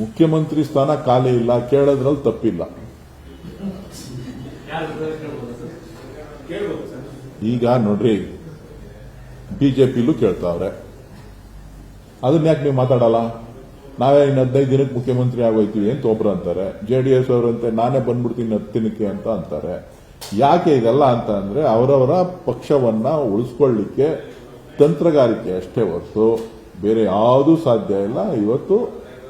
ಮುಖ್ಯಮಂತ್ರಿ ಸ್ಥಾನ ಖಾಲಿ ಇಲ್ಲ, ಕೇಳೋದ್ರಲ್ಲಿ ತಪ್ಪಿಲ್ಲ. ಈಗ ನೋಡ್ರಿ, ಬಿಜೆಪಿಲೂ ಕೇಳ್ತಾವ್ರೆ. ಅದನ್ನ ಯಾಕೆ ನೀವು ಮಾತಾಡಲ್ಲ? ನಾವೇ ಇನ್ನು ಹದಿನೈದು ದಿನಕ್ಕೆ ಮುಖ್ಯಮಂತ್ರಿ ಆಗೋಯ್ತೀವಿ ಅಂತ ಒಬ್ರು ಅಂತಾರೆ. ಜೆ ಡಿ ಎಸ್ ಅವರಂತೆ, ನಾನೇ ಬಂದ್ಬಿಡ್ತೀನಿ ಹತ್ತು ದಿನಕ್ಕೆ ಅಂತ ಅಂತಾರೆ. ಯಾಕೆ ಇದೆಲ್ಲ ಅಂತ ಅಂದ್ರೆ ಅವರವರ ಪಕ್ಷವನ್ನ ಉಳಿಸ್ಕೊಳ್ಳಿಕ್ಕೆ ತಂತ್ರಗಾರಿಕೆ ಅಷ್ಟೇ ಹೊರತು. ಬೇರೆ ಯಾವುದೂ ಸಾಧ್ಯ ಇಲ್ಲ. ಇವತ್ತು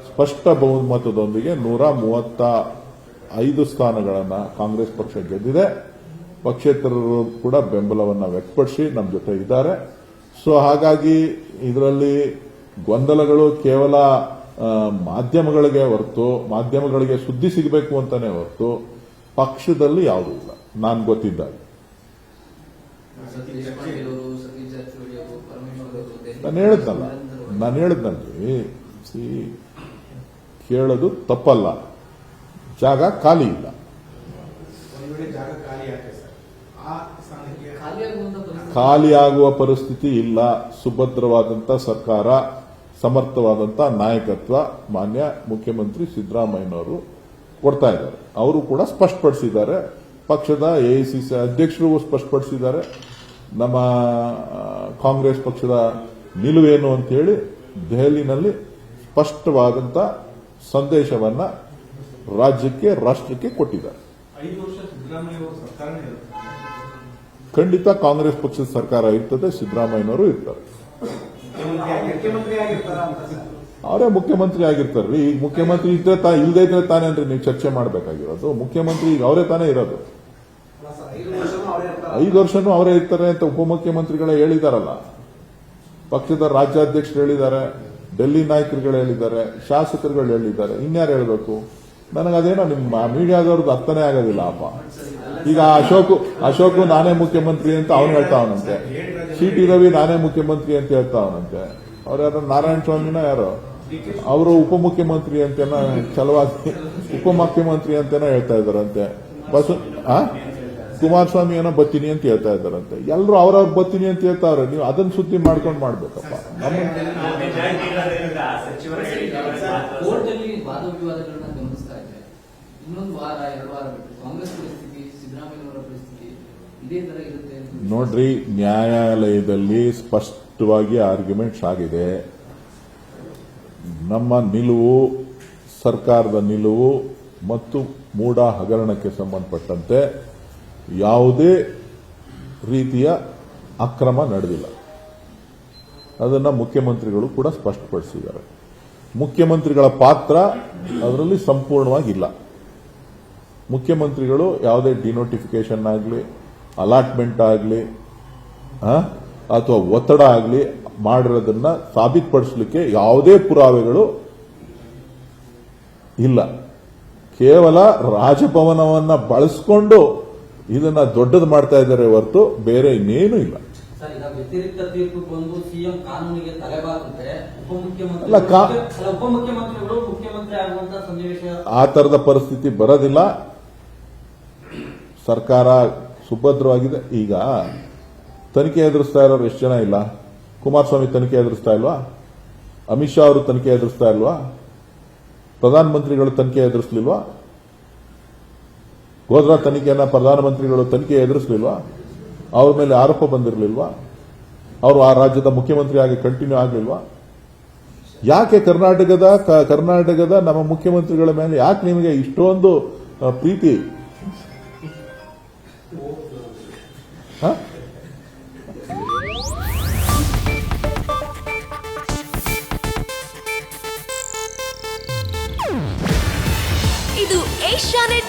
ಸ್ಪಷ್ಟ ಬಹುಮತದೊಂದಿಗೆ ನೂರ ಮೂವತ್ತ ಐದು ಸ್ಥಾನಗಳನ್ನು ಕಾಂಗ್ರೆಸ್ ಪಕ್ಷ ಗೆದ್ದಿದೆ. ಪಕ್ಷೇತರರು ಕೂಡ ಬೆಂಬಲವನ್ನು ವ್ಯಕ್ತಪಡಿಸಿ ನಮ್ಮ ಜೊತೆ ಇದ್ದಾರೆ. ಸೊ ಹಾಗಾಗಿ ಇದರಲ್ಲಿ ಗೊಂದಲಗಳು ಕೇವಲ ಮಾಧ್ಯಮಗಳಿಗೆ ಹೊರತು ಮಾಧ್ಯಮಗಳಿಗೆ ಸುದ್ದಿ ಸಿಗಬೇಕು ಅಂತಾನೆ ಹೊರತು ಪಕ್ಷದಲ್ಲಿ ಯಾವುದೂ ಇಲ್ಲ. ನಾನು ಗೊತ್ತಿದ್ದಾಗ. ನಾನು ಹೇಳಿದ್ನಲ್ಲ. ನಾನು ಹೇಳಿದ್ನಲ್ಲಿ ಸಿ, ಕೇಳೋದು ತಪ್ಪಲ್ಲ. ಜಾಗ ಖಾಲಿ ಇಲ್ಲ. ಖಾಲಿ ಆಗುವ ಪರಿಸ್ಥಿತಿ ಇಲ್ಲ. ಸುಭದ್ರವಾದಂಥ ಸರ್ಕಾರ ಸಮರ್ಥವಾದಂಥ ನಾಯಕತ್ವ ಮಾನ್ಯ ಮುಖ್ಯಮಂತ್ರಿ ಸಿದ್ದರಾಮಯ್ಯನವರು ಕೊಡ್ತಾ ಇದ್ದಾರೆ. ಅವರು ಕೂಡ ಸ್ಪಷ್ಟಪಡಿಸಿದ್ದಾರೆ. ಪಕ್ಷದ ಎಐಸಿಸಿ ಅಧ್ಯಕ್ಷರು ಸ್ಪಷ್ಟಪಡಿಸಿದ್ದಾರೆ. ನಮ್ಮ ಕಾಂಗ್ರೆಸ್ ಪಕ್ಷದ ನಿಲುವೇನು ಅಂತ ಹೇಳಿ ದೆಹಲಿನಲ್ಲಿ ಸ್ಪಷ್ಟವಾದಂತ ಸಂದೇಶವನ್ನ ರಾಜ್ಯಕ್ಕೆ, ರಾಷ್ಟ್ರಕ್ಕೆ ಕೊಟ್ಟಿದ್ದಾರೆ. ಖಂಡಿತ ಕಾಂಗ್ರೆಸ್ ಪಕ್ಷದ ಸರ್ಕಾರ ಇರ್ತದೆ, ಸಿದ್ದರಾಮಯ್ಯನವರು ಇರ್ತಾರೆ. ಆಗಿರ್ತಾರ ಅವರೇ ಮುಖ್ಯಮಂತ್ರಿ ಆಗಿರ್ತಾರ್ರಿ ಈಗ ಮುಖ್ಯಮಂತ್ರಿ ಇದ್ರೆ ತಾ, ಇಲ್ದೇ ಇದ್ರೆ ತಾನೇ ಅಂದ್ರೆ ನೀವು ಚರ್ಚೆ ಮಾಡಬೇಕಾಗಿರೋದು. ಮುಖ್ಯಮಂತ್ರಿ ಈಗ ಅವರೇ ತಾನೇ ಇರೋದು. ಐದು ವರ್ಷನೂ ಅವರೇ ಇರ್ತಾರೆ ಅಂತ ಉಪಮುಖ್ಯಮಂತ್ರಿಗಳೇ ಹೇಳಿದಾರಲ್ಲ. ಪಕ್ಷದ ರಾಜ್ಯಾಧ್ಯಕ್ಷರು ಹೇಳಿದ್ದಾರೆ ಡೆಲ್ಲಿ ನಾಯಕರುಗಳು ಹೇಳಿದ್ದಾರೆ, ಶಾಸಕರುಗಳು ಹೇಳಿದ್ದಾರೆ. ಇನ್ಯಾರು ಹೇಳಬೇಕು? ನನಗದೇನೋ ನಿಮ್ಮ ಮೀಡಿಯಾದವ್ರದ್ದು ಅರ್ಥನೇ ಆಗೋದಿಲ್ಲ, ಅಪ್ಪ. ಈಗ ಅಶೋಕ್ ಅಶೋಕ್ ನಾನೇ ಮುಖ್ಯಮಂತ್ರಿ ಅಂತ ಅವನು ಹೇಳ್ತಾವನಂತೆ ಸಿ ಟಿ ರವಿ ನಾನೇ ಮುಖ್ಯಮಂತ್ರಿ ಅಂತ ಹೇಳ್ತಾವನಂತೆ ಅವ್ರು ಯಾರು? ನಾರಾಯಣ ಸ್ವಾಮಿನ ಯಾರು? ಅವರು ಉಪಮುಖ್ಯಮಂತ್ರಿ ಅಂತೇನ ಚಲವಾಗಿ ಉಪಮುಖ್ಯಮಂತ್ರಿ ಅಂತೇನ ಹೇಳ್ತಾ ಇದ್ದಾರಂತೆ. ಬಸ್, ಆ? ಕುಮಾರಸ್ವಾಮಿ ಏನೋ ಬತ್ತೀನಿ ಅಂತ ಹೇಳ್ತಾ ಇದ್ದಾರಂತೆ. ಎಲ್ಲರೂ ಅವ್ರವ್ರ ಬತ್ತೀನಿ ಅಂತ ಹೇಳ್ತಾವ್ರೆ. ನೀವು ಅದನ್ನ ಸುದ್ದಿ ಮಾಡ್ಕೊಂಡು ಮಾಡ್ಬೇಕಪ್ಪ. ನೋಡ್ರಿ ನ್ಯಾಯಾಲಯದಲ್ಲಿ ಸ್ಪಷ್ಟವಾಗಿ ಆರ್ಗ್ಯುಮೆಂಟ್ಸ್ ಆಗಿದೆ. ನಮ್ಮ ನಿಲುವು ಸರ್ಕಾರದ ನಿಲುವು ಮತ್ತು ಮೂಡ ಹಗರಣಕ್ಕೆ ಸಂಬಂಧಪಟ್ಟಂತೆ ಯಾವುದೇ ರೀತಿಯ ಅಕ್ರಮ ನಡೆದಿಲ್ಲ. ಅದನ್ನ ಮುಖ್ಯಮಂತ್ರಿಗಳು ಕೂಡ ಸ್ಪಷ್ಟಪಡಿಸಿದ್ದಾರೆ. ಮುಖ್ಯಮಂತ್ರಿಗಳ ಪಾತ್ರ ಅದರಲ್ಲಿ ಸಂಪೂರ್ಣವಾಗಿಲ್ಲ. ಮುಖ್ಯಮಂತ್ರಿಗಳು ಯಾವುದೇ ಡಿನೋಟಿಫಿಕೇಶನ್ ಆಗಲಿ ಅಲಾಟ್ಮೆಂಟ್ ಆಗಲಿ ಅಥವಾ ಒತ್ತಡ ಆಗಲಿ ಮಾಡಿರೋದನ್ನ ಸಾಬೀತುಪಡಿಸಲಿಕ್ಕೆ ಯಾವುದೇ ಪುರಾವೆಗಳು ಇಲ್ಲ. ಕೇವಲ ರಾಜಭವನವನ್ನ ಬಳಸಿಕೊಂಡು ಇದನ್ನ ದೊಡ್ಡದು ಮಾಡ್ತಾ ಇದ್ದಾರೆ ಹೊರತು ಬೇರೆ ಇನ್ನೇನು ಇಲ್ಲ. ಆ ತರದ ಪರಿಸ್ಥಿತಿ ಬರೋದಿಲ್ಲ. ಸರ್ಕಾರ ಸುಭದ್ರವಾಗಿದೆ. ಈಗ ತನಿಖೆ ಎದುರಿಸ್ತಾ ಇರೋರು ಎಷ್ಟು ಜನ ಇಲ್ಲ? ಕುಮಾರಸ್ವಾಮಿ ತನಿಖೆ ಎದುರಿಸ್ತಾ ಇಲ್ವಾ? ಅಮಿತ್ ಶಾ ಅವರು ತನಿಖೆ ಎದುರಿಸ್ತಾ ಇಲ್ವಾ? ಪ್ರಧಾನಮಂತ್ರಿಗಳು ತನಿಖೆ ಎದುರಿಸಲಿಲ್ವಾ? ಗೋದ್ರಾ ತನಿಖೆಯನ್ನು ಪ್ರಧಾನಮಂತ್ರಿಗಳು ತನಿಖೆ ಎದುರಿಸಲಿಲ್ವಾ? ಅವ್ರ ಮೇಲೆ ಆರೋಪ ಬಂದಿರಲಿಲ್ವಾ? ಅವರು ಆ ರಾಜ್ಯದ ಮುಖ್ಯಮಂತ್ರಿಯಾಗಿ ಕಂಟಿನ್ಯೂ ಆಗಲಿಲ್ವಾ? ಯಾಕೆ ಕರ್ನಾಟಕದ ಕರ್ನಾಟಕದ ನಮ್ಮ ಮುಖ್ಯಮಂತ್ರಿಗಳ ಮೇಲೆ ಯಾಕೆ ನಿಮಗೆ ಇಷ್ಟೊಂದು ಪ್ರೀತಿ? ಇದು ಏಷ್ಯಾನೆಟ್